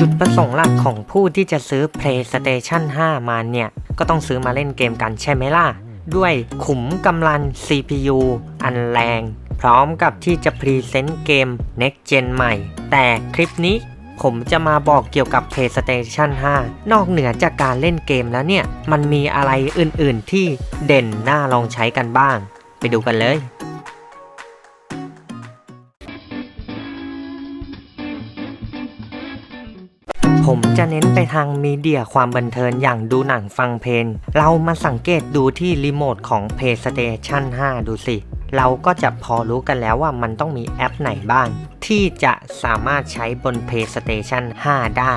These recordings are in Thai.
จุดประสงค์หลักของผู้ที่จะซื้อ PlayStation 5 มาเนี่ย ก็ต้องซื้อมาเล่นเกมกันใช่ไหมล่ะ ด้วยขุมกำลัง CPU อันแรง พร้อมกับที่จะพรีเซนต์เกม Next Gen ใหม่ แต่คลิปนี้ผมจะมาบอกเกี่ยวกับ PlayStation 5 นอกเหนือจากการเล่นเกมแล้วเนี่ย มันมีอะไรอื่นๆที่เด่นน่าลองใช้กันบ้าง ไปดูกันเลย ผมจะเน้นไปทางมีเดียความบันเทิงอย่างดูหนังฟังเพลง เรามาสังเกตดูที่รีโมทของ PlayStation 5 ดูสิ เราก็จะพอรู้กันแล้วว่ามันต้องมีแอปไหนบ้าง ที่จะสามารถใช้บน PlayStation 5 ได้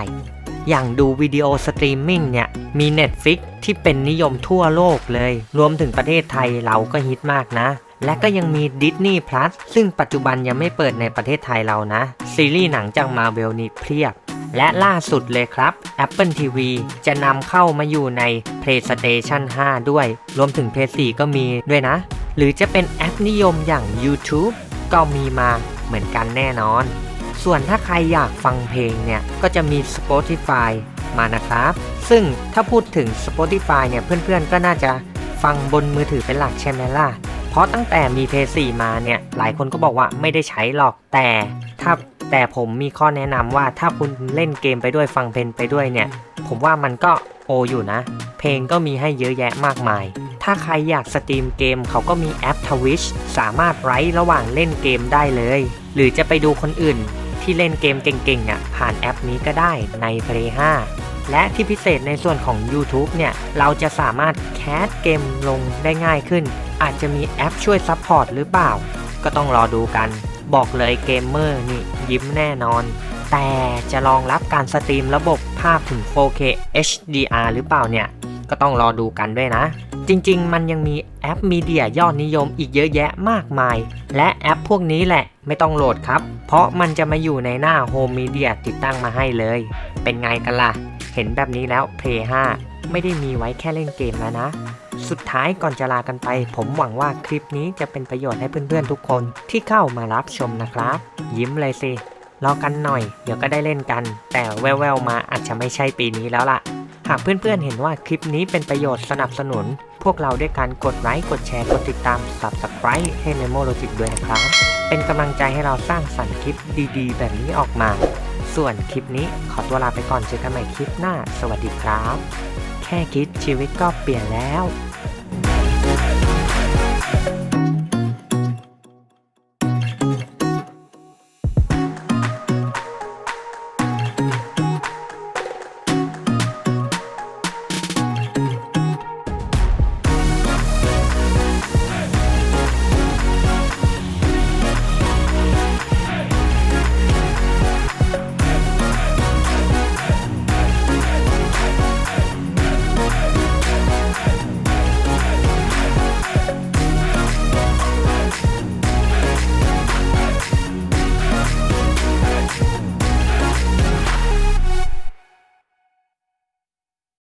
อย่างดูวิดีโอสตรีมมิ่งเนี่ย มี Netflix ที่เป็นนิยมทั่วโลกเลย รวมถึงประเทศไทยเราก็ฮิตมากนะ และก็ยังมี Disney Plus ซึ่งปัจจุบันยังไม่เปิดในประเทศไทยเรานะ ซีรีส์หนังจาก Marvel นี่เพียบ และล่าสุดเลยครับ Apple TV จะนำเข้ามาอยู่ใน PlayStation 5 ด้วย รวมถึง PS4 ก็มีด้วยนะ หรือจะเป็นแอปนิยมอย่าง YouTube ก็มีมาเหมือนกันแน่นอน ส่วนถ้าใครอยากฟังเพลงเนี่ย ก็จะมี Spotify มานะครับ ซึ่งถ้าพูดถึง Spotify เนี่ย เพื่อนๆ ก็น่าจะฟังบนมือถือเป็นหลักใช่ไหมล่ะ เพราะตั้งแต่มี PS4 มาเนี่ย หลายคนก็บอกว่าไม่ได้ใช้หรอก แต่ถ้า แต่ผมมีข้อแนะนำว่าถ้าคุณเล่นเกมไปด้วยฟังเพลงไปด้วยเนี่ย ผมว่ามันก็โออยู่นะ เพลงก็มีให้เยอะแยะมากมาย ถ้าใครอยากสตรีมเกมเขาก็มีแอป Twitch สามารถไร้ระหว่างเล่นเกมได้เลย หรือจะไปดูคนอื่นที่เล่นเกมเก่งๆอะผ่านแอปนี้ก็ได้ใน Play 5 และที่พิเศษในส่วนของ YouTube เนี่ย เราจะสามารถแคสเกมลงได้ง่ายขึ้น อาจจะมีแอปช่วยซัพพอร์ตหรือเปล่า ก็ต้องรอดูกัน บอกเลยเกมเมอร์นี่ยิ้มแน่นอน แต่จะรองรับการสตรีมระบบภาพถึง 4K HDR หรือเปล่าเนี่ย ก็ต้องรอดูกันด้วยนะ จริงๆ มันยังมีแอปมีเดียยอดนิยมอีกเยอะแยะมากมาย และแอปพวกนี้แหละไม่ต้องโหลดครับ เพราะมันจะมาอยู่ในหน้า Home Media ติดตั้งมาให้เลย เป็นไงกันล่ะ เห็นแบบนี้แล้ว Play 5 ไม่ได้มีไว้แค่เล่นเกมแล้วนะ สุดท้ายก่อนจะลากันไป ผมหวังว่าคลิปนี้จะเป็นประโยชน์ให้เพื่อนๆทุกคนที่เข้ามารับชมนะครับ ยิ้มเลยสิรอกันหน่อย เดี๋ยวก็ได้เล่นกัน แต่แววๆมาอาจจะไม่ใช่ปีนี้แล้วล่ะ หากเพื่อนๆเห็นว่าคลิปนี้เป็นประโยชน์สนับสนุน พวกเราด้วยการกดไลค์กดแชร์กดติดตาม Subscribe ให้ Nemo Logic ด้วยนะครับ เป็นกำลังใจให้เราสร้างสรรค์คลิปดีๆ แบบนี้ออกมา ส่วนคลิปนี้ขอตัวลาไปก่อนเจอกันใหม่คลิปหน้า สวัสดีครับ แค่คิดชีวิตก็เปลี่ยนแล้ว